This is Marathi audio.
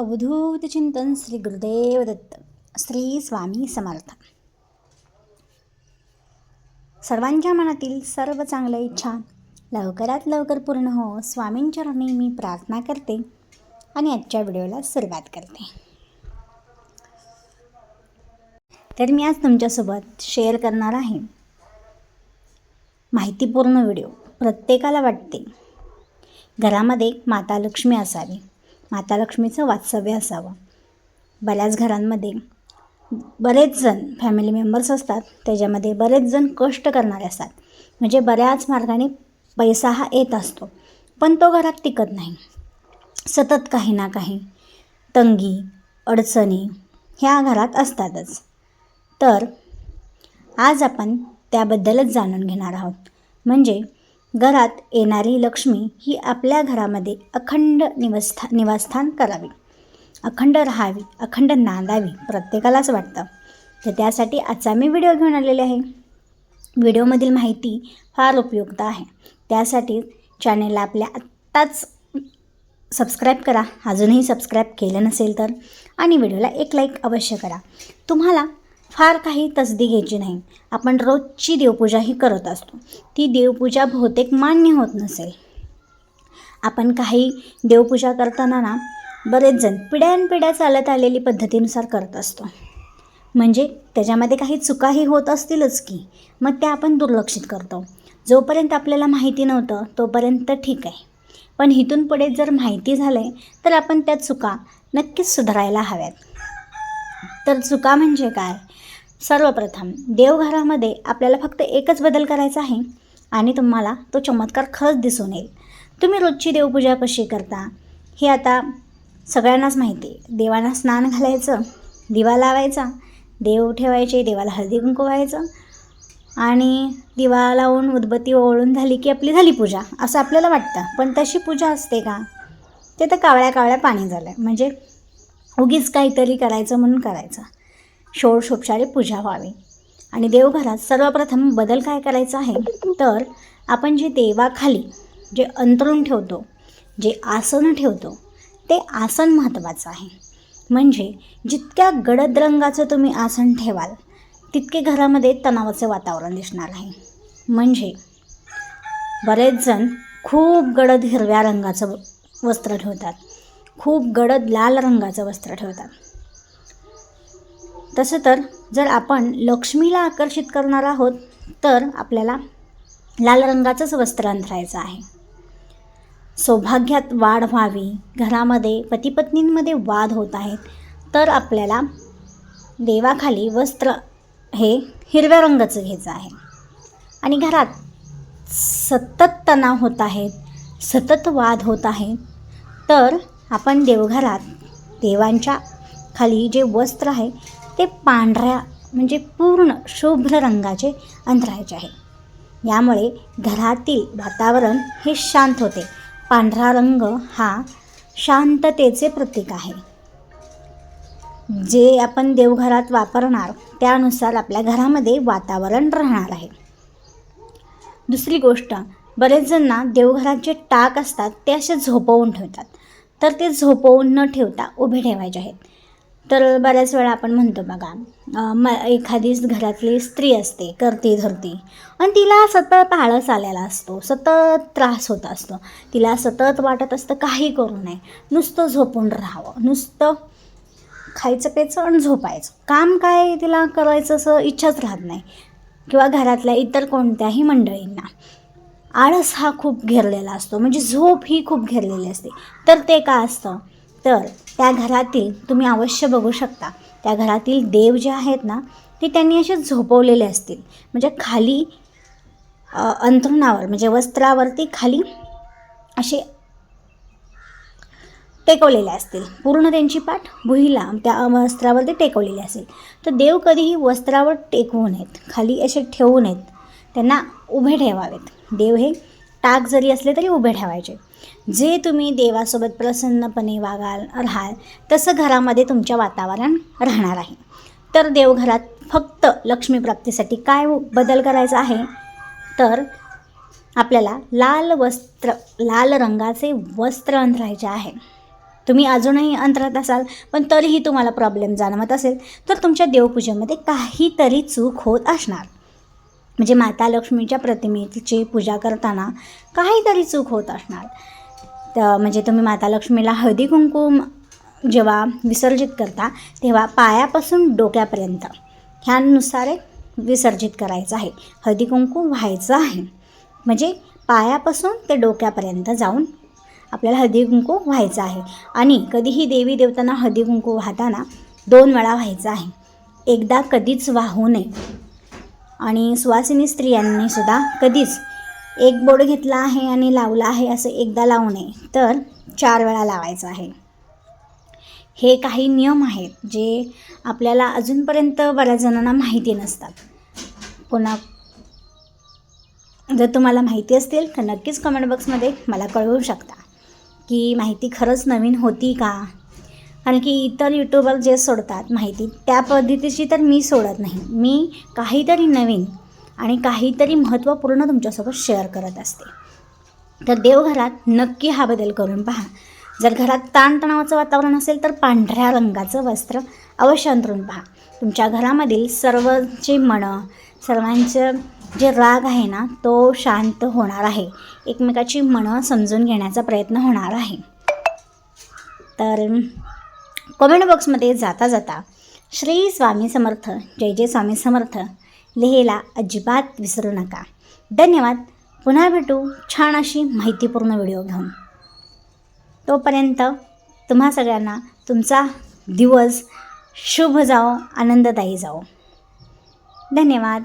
अवधूत चिंतन श्री गुरुदेव दत्त श्री स्वामी समर्थ. सर्वांच्या मनातील सर्व चांगल्या इच्छा लवकरात लवकर पूर्ण हो स्वामींचरणी मी प्रार्थना करते आणि आजच्या व्हिडिओला सुरुवात करते. तर मी आज तुमच्यासोबत शेअर करणार आहे. माहितीपूर्ण व्हिडिओ प्रत्येकाला वाटते. घरामध्ये माता लक्ष्मी असावी. माता लक्ष्मीचं वास्तव्य असावं. बऱ्याच घरांमध्ये बरेच जण फॅमिली मेंबर्स असतात. त्याच्यामध्ये बरेच जण कष्ट करणारे असतात. म्हणजे बऱ्याच मार्गाने पैसा हा येत असतो. पण तो घरात टिकत नाही. सतत काही ना काही तंगी अडचणी ह्या घरात असतातच. तर आज आपण त्याबद्दलच जाणून घेणार आहोत. म्हणजे घरात येणारी लक्ष्मी ही आपल्या घरामध्ये अखंड निवस्था निवासस्थान करावी. अखंड राहावी अखंड नांदावी प्रत्येकालाच वाटतं. तर त्यासाठी आजचा मी व्हिडिओ घेऊन आलेले आहे. व्हिडिओमधील माहिती फार उपयुक्त आहे. त्यासाठी चॅनेलला आपल्या आत्ताच सबस्क्राईब करा. अजूनही सबस्क्राईब केलं नसेल तर. आणि व्हिडिओला एक लाईक अवश्य करा. तुम्हाला फार काही तसदी घ्यायची नाही. आपण रोजची देवपूजा ही करत असतो. ती देवपूजा बहुतेक मान्य होत नसेल. आपण काही देवपूजा करताना ना बरेच जण पिढ्यानपिढ्या चालत आलेली पद्धतीनुसार करत असतो. म्हणजे त्याच्यामध्ये काही चुकाही होत असतीलच की मग त्या आपण दुर्लक्षित करतो. जोपर्यंत आपल्याला माहिती नव्हतं तोपर्यंत ठीक आहे. पण इथून पुढे जर माहिती झालं आहे तर आपण त्या चुका नक्कीच सुधारायला हव्यात. तर चुका म्हणजे काय? सर्वप्रथम देवघरामध्ये आपल्याला फक्त एकच बदल करायचा आहे आणि तुम्हाला तो चमत्कार खरंच दिसून येईल. तुम्ही रोजची देवपूजा कशी करता? हे आता सगळ्यांनाच माहिती आहे. देवांना स्नान घालायचं दिवा लावायचा देव ठेवायचे देवाला हळदी कुंकू व्हायचं आणि दिवा लावून उदबत्ती ओळून झाली की आपली झाली पूजा असं आपल्याला वाटतं. पण तशी पूजा असते का? ते तर कावळ्या कावळ्या पाणी झालं म्हणजे उगीच काहीतरी करायचं म्हणून करायचं. षोडशोपचारे पूजा व्हावी. आणि देवघरात सर्वप्रथम बदल काय करायचा आहे? तर आपण जे देवाखाली जे अंतरून ठेवतो जे आसन ठेवतो ते आसन महत्त्वाचं आहे. म्हणजे जितक्या गडद रंगाचं तुम्ही आसन ठेवाल तितके घरामध्ये तणावाचे वातावरण दिसणार आहे. म्हणजे बरेच जण खूप गडद हिरव्या रंगाचं वस्त्र ठेवतात. खूप गडद लाल रंगाचं वस्त्र ठेवतात. तसं तर जर आपण लक्ष्मीला आकर्षित करणार आहोत तर आपल्याला लाल रंगाचंच वस्त्र अंथरायचं आहे. सौभाग्यात वाढ व्हावी घरामध्ये पतीपत्नींमध्ये वाद होत आहेत तर आपल्याला देवाखाली वस्त्र हे हिरव्या रंगाचं घ्यायचं आहे. आणि घरात सतत तणाव होत आहेत सतत वाद होत आहेत तर आपण देवघरात देवांच्या खाली जे वस्त्र आहे ते पांढऱ्या म्हणजे पूर्ण शुभ्र रंगाचे अंतरायचे आहे. यामुळे घरातील वातावरण हे शांत होते. पांढरा रंग हा शांततेचे प्रतीक आहे. जे आपण देवघरात वापरणार त्यानुसार आपल्या घरामध्ये वातावरण राहणार आहे. दुसरी गोष्ट बरेच जणांना देवघरात जे टाक असतात ते असे झोपवून ठेवतात. तर ते झोपवून न ठेवता उभे ठेवायचे आहेत. तर बऱ्याच वेळा आपण म्हणतो बघा म एखादी घरातली स्त्री असते करती धरती आणि तिला सतत आळस आलेला असतो सतत त्रास होत असतो. तिला सतत वाटत असतं काही करू नये नुसतं झोपून राहावं नुसतं खायचं प्यायचं आणि झोपायचं. काम काय तिला करायचं असं इच्छाच राहत नाही. किंवा घरातल्या इतर कोणत्याही मंडळींना. आळस हा खूप घेरलेला असतो. म्हणजे झोप ही खूप घेरलेली असते. तर ते का असतं? तर त्या घरातील तुम्ही अवश्य बघू शकता. त्या घरातील देव जे आहेत ना ते त्यांनी असे झोपवलेले असतील. म्हणजे खाली अंथरुणावर म्हणजे वस्त्रावरती खाली असे टेकवलेले असतील. पूर्ण त्यांची पाठ भुईला त्या वस्त्रावरती टेकवलेली असेल. तर देव कधीही वस्त्रावर टेकवू नयेत. खाली असे ठेवू नयेत. त्यांना उभे ठेवावेत. देव हे टाक जरी असले तरी उभे ठेवायचे. जे तुम्ही देवासोबत प्रसन्नपणे वागाल राहाल तसं घरामध्ये तुमच्या वातावरण राहणार आहे. तर देवघरात फक्त लक्ष्मीप्राप्तीसाठी काय बदल करायचा आहे? तर आपल्याला लाल वस्त्र लाल रंगाचे वस्त्र अंतरायचे आहे. तुम्ही अजूनही अंतरात असाल पण तरीही तुम्हाला प्रॉब्लेम जाणवत असेल तर तुमच्या देवपूजेमध्ये काहीतरी चूक होत असणार. म्हणजे माता लक्ष्मीच्या प्रतिमेची पूजा करताना काहीतरी चूक होत असणार. तर म्हणजे तुम्ही माता लक्ष्मीला हळदी कुंकुम जेव्हा विसर्जित करता तेव्हा पायापासून डोक्यापर्यंत ह्यानुसार विसर्जित करायचं आहे. हळदी कुंकू व्हायचं आहे. म्हणजे पायापासून ते डोक्यापर्यंत जाऊन आपल्याला हळदी कुंकू व्हायचं आहे. आणि कधीही देवी देवतांना हळदी कुंकू वाहताना दोन वेळा व्हायचं आहे. एकदा कधीच वाहू नये. आणि सुवासिनी स्त्रियांनी सुद्धा कधीच एक बोर्ड घेतला आहे आणि लावला आहे असं एकदा लावू नये तर चार वेळा लावायचं आहे. हे काही नियम आहेत जे आपल्याला अजूनपर्यंत बऱ्याच जणांना माहिती नसतात. पुन्हा जर तुम्हाला माहिती असतील तर नक्कीच कमेंट बॉक्समध्ये मला कळवू शकता की माहिती खरंच नवीन होती का? कारण की इतर यूट्यूबर जे सोडतात माहिती त्या पद्धतीची तर मी सोडत नाही. मी काहीतरी नवीन आणि काहीतरी महत्त्वपूर्ण तुमच्यासोबत शेअर करत असते. तर देवघरात नक्की हा बदल करून पहा. जर घरात ताणतणावाचं वातावरण असेल तर पांढऱ्या रंगाचं वस्त्र अवश्य अंतरून पहा. तुमच्या घरामधील सर्वचे मन मनं सर्वांचं जे राग आहे ना तो शांत होणार आहे. एकमेकाची मनं समजून घेण्याचा प्रयत्न होणार आहे. तर कमेंट बॉक्समध्ये जाता जाता श्री स्वामी समर्थ जय जय स्वामी समर्थ लिहायला अजिबात विसरू नका. धन्यवाद. पुन्हा भेटू छान अशी माहितीपूर्ण व्हिडिओ घेऊन. तोपर्यंत तुम्हा सगळ्यांना तुमचा दिवस शुभ जाओ आनंददायी जाओ धन्यवाद.